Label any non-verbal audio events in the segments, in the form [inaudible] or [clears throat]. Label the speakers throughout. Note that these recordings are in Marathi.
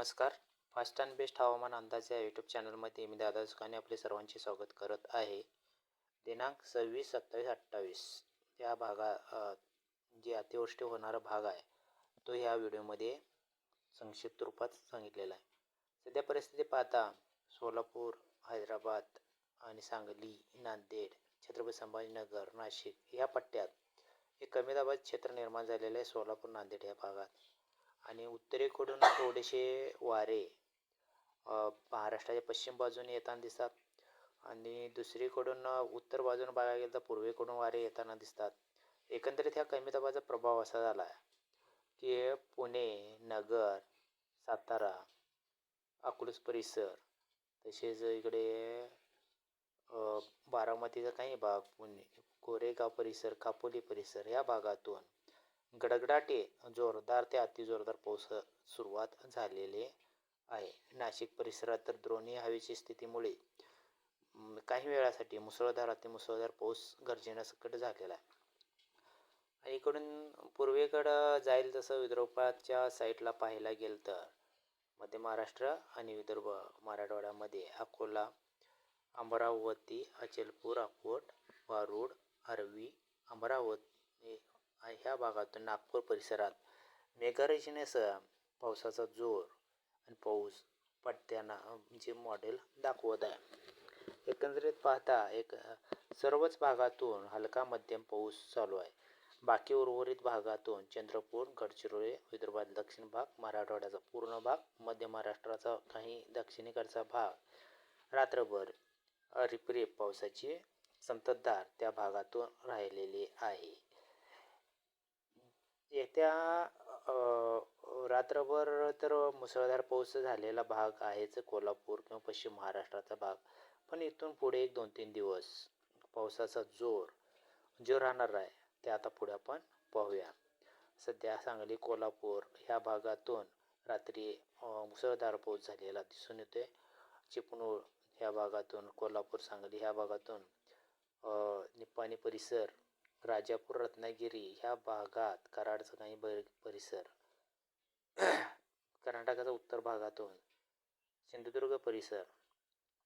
Speaker 1: नमस्कार. फास्ट अँड बेस्ट हवामान अंदाज या यूट्यूब चॅनलमध्ये मी दादा सुखाने आपले सर्वांचे स्वागत करत आहे. दिनांक सव्वीस सत्तावीस अठ्ठावीस. या भागा जे अतिवृष्टी होणारा भाग आहे तो ह्या व्हिडिओमध्ये संक्षिप्त रूपात सांगितलेला आहे. सध्या परिस्थिती पाहता सोलापूर हैदराबाद आणि सांगली नांदेड छत्रपती संभाजीनगर नाशिक या पट्ट्यात हे कमी दाबात क्षेत्र निर्माण झालेलं आहे सोलापूर नांदेड या भागात. आणि उत्तरेकडून थोडेसे वारे महाराष्ट्राच्या पश्चिम बाजूने येताना दिसतात आणि दुसरीकडून उत्तर बाजूने बघायला गेलं तर पूर्वेकडून वारे येताना दिसतात. एकंदरीत ह्या कमी दाबाचा प्रभाव असा झाला आहे की पुणे नगर सातारा अकलूज परिसर तसेच इकडे बारामतीचा काही भाग पुणे कोरेगाव परिसर कापोली परिसर या भागातून गडगडाटे जोरदार ते अतिजोरदार पाऊस सुरुवात झालेले आहे. नाशिक परिसरात तर द्रोणी हवेची स्थितीमुळे काही वेळासाठी मुसळधार अति मुसळधार पाऊस गरजेण्यासकट झालेला आहे. इकडून पूर्वेकडं जाईल तसं विदर्भाच्या साईडला पाहायला गेलं तर मध्य महाराष्ट्र आणि विदर्भ मराठवाड्यामध्ये अकोला अमरावती अचलपूर अकोट वारूड अरवी अमरावती ह्या भागातून नागपूर परिसरात मेघारचनेसह पावसाचा जोर आणि पाऊस पट्ट्यांना जे मॉडेल दाखवत आहे. एकंदरीत पाहता एक सर्वच भागातून हलका मध्यम पाऊस चालू आहे. बाकी उर्वरित भागातून चंद्रपूर गडचिरोली विदर्भात दक्षिण भाग मराठवाड्याचा पूर्ण भाग मध्य महाराष्ट्राचा काही दक्षिणेकडचा भाग. रात्रभर रिपरिप पावसाची संततधार त्या भागातून राहिलेली आहे. येत्या रात्रभर तर मुसळधार पाऊस झालेला भाग आहेच कोल्हापूर किंवा पश्चिम महाराष्ट्राचा भाग. पण इथून पुढे एक दोन तीन दिवस पावसाचा जोर जो राहणार आहे ते आता पुढे आपण पाहूया. सध्या सांगली कोल्हापूर ह्या भागातून रात्री मुसळधार पाऊस झालेला दिसून येतोय. चिपणूळ ह्या भागातून कोल्हापूर सांगली ह्या भागातून अ, निप्पाणी परिसर राजापूर रत्नागिरी ह्या भागात कराडचा काही बर परिसर. कर्नाटकाचा उत्तर भागातून सिंधुदुर्ग परिसर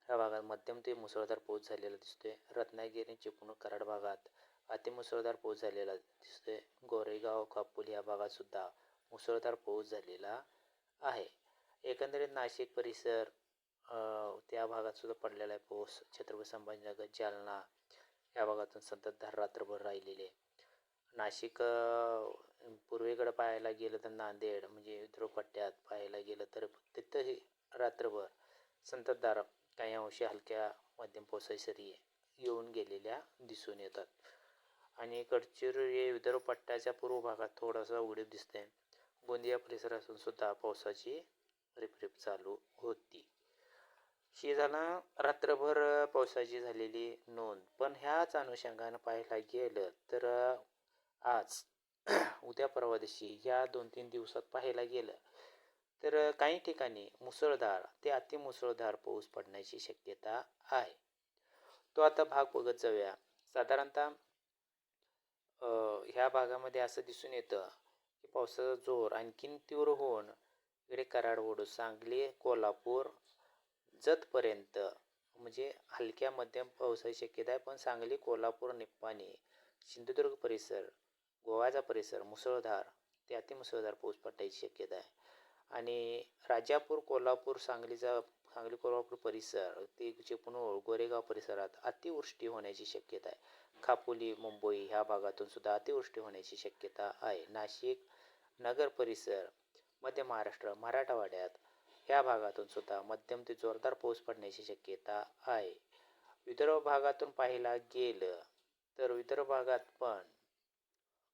Speaker 1: ह्या भागात मध्यम ते मुसळधार पाऊस झालेला दिसतोय. रत्नागिरी चिपळूण कराड भागात अतिमुसळधार पाऊस झालेला दिसतोय. गोरेगाव कापूल या भागात सुद्धा मुसळधार पाऊस झालेला आहे. एकंदरीत नाशिक परिसर त्या भागात सुद्धा पडलेला आहे पाऊस. छत्रपती संभाजीनगर जालना या भागातून संततधार रात्रभर राहिलेली आहे. नाशिक पूर्वेकडं पाहायला गेलं तर नांदेड म्हणजे विदर्भ पट्ट्यात पाहायला गेलं तर तिथंही रात्रभर संततधार काही अंशी हलक्या मध्यम पावसाची सरी येऊन गेलेल्या दिसून येतात. आणि गडचिरोली विदर्भ पट्ट्याच्या पूर्व भागात थोडासा उघडीप दिसते गोंदिया परिसरातून सुद्धा पावसाची रिपरिप चालू होती. ही झाला रात्रभर पावसाची झालेली नोंद. पण ह्याच अनुषंगानं पाहायला गेलं तर आज [clears throat] उद्या परवा दिवशी या दोन तीन दिवसात पाहायला गेलं तर काही ठिकाणी मुसळधार ते अतिमुसळधार पाऊस पडण्याची शक्यता आहे. तो आता भाग बघत जाऊया. साधारणतः ह्या भागामध्ये असं दिसून येतं की पावसाचा जोर आणखीन तीव्र होऊन इकडे कराड ओढू सांगली कोल्हापूर जतपर्यंत. म्हणजे हलक्या मध्यम पावसाची शक्यता आहे. पण सांगली कोल्हापूर निप्पाणी सिंधुदुर्ग परिसर गोव्याचा परिसर मुसळधार ते अतिमुसळधार पाऊस पडण्याची शक्यता आहे. आणि राजापूर कोल्हापूर सांगलीचा सांगली कोल्हापूर परिसर ते चिपणूळ गोरेगाव परिसरात अतिवृष्टी होण्याची शक्यता आहे. खापोली मुंबई ह्या भागातून सुद्धा अतिवृष्टी होण्याची शक्यता आहे. नाशिक नगर परिसर मध्य महाराष्ट्र मराठवाड्यात ह्या भागातून सुद्धा मध्यम ते जोरदार पाऊस पडण्याची शक्यता आहे. विदर्भ भागातून पाहायला गेलं तर विदर्भ भागात पण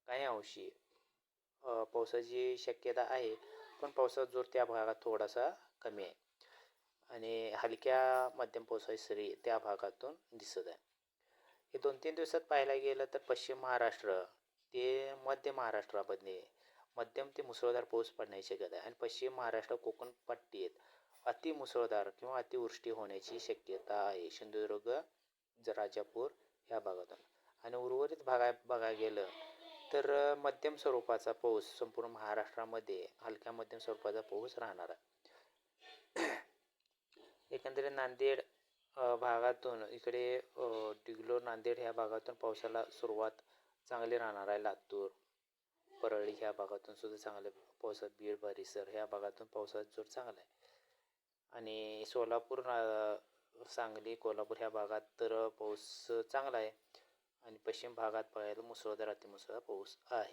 Speaker 1: काही अंशी पावसाची शक्यता आहे. पण पावसाचा जोर त्या भागात थोडासा कमी आहे. आणि हलक्या मध्यम पावसाची सरी त्या भागातून दिसत आहे. हे दोन तीन दिवसात पाहायला गेलं तर पश्चिम महाराष्ट्र ते मध्य महाराष्ट्रामध्ये मध्यम ते मुसळधार पाऊस पडण्याची शक्यता आहे. आणि पश्चिम महाराष्ट्र कोकण पट्टीत अतिमुसळधार किंवा अतिवृष्टी होण्याची शक्यता आहे. सिंधुदुर्ग राजापूर ह्या भागातून. आणि उर्वरित भागा बघायला गेलं तर मध्यम स्वरूपाचा पाऊस संपूर्ण महाराष्ट्रामध्ये हलक्या मध्यम स्वरूपाचा पाऊस राहणार आहे. [clears throat] एकंदरीत नांदेड भागातून इकडे अ, डिग्लोर नांदेड ह्या भागातून पावसाला सुरुवात चांगली राहणार आहे. लातूर परळी ह्या भागातून सुद्धा चांगल्या पावसात बीड परिसर ह्या भागातून पावसाचा जोर चांगला आहे. आणि सोलापूर सांगली कोल्हापूर ह्या भागात तर पाऊस चांगला आहे. आणि पश्चिम भागात पाहायला मुसळधार अतिमुसळधार पाऊस आहे.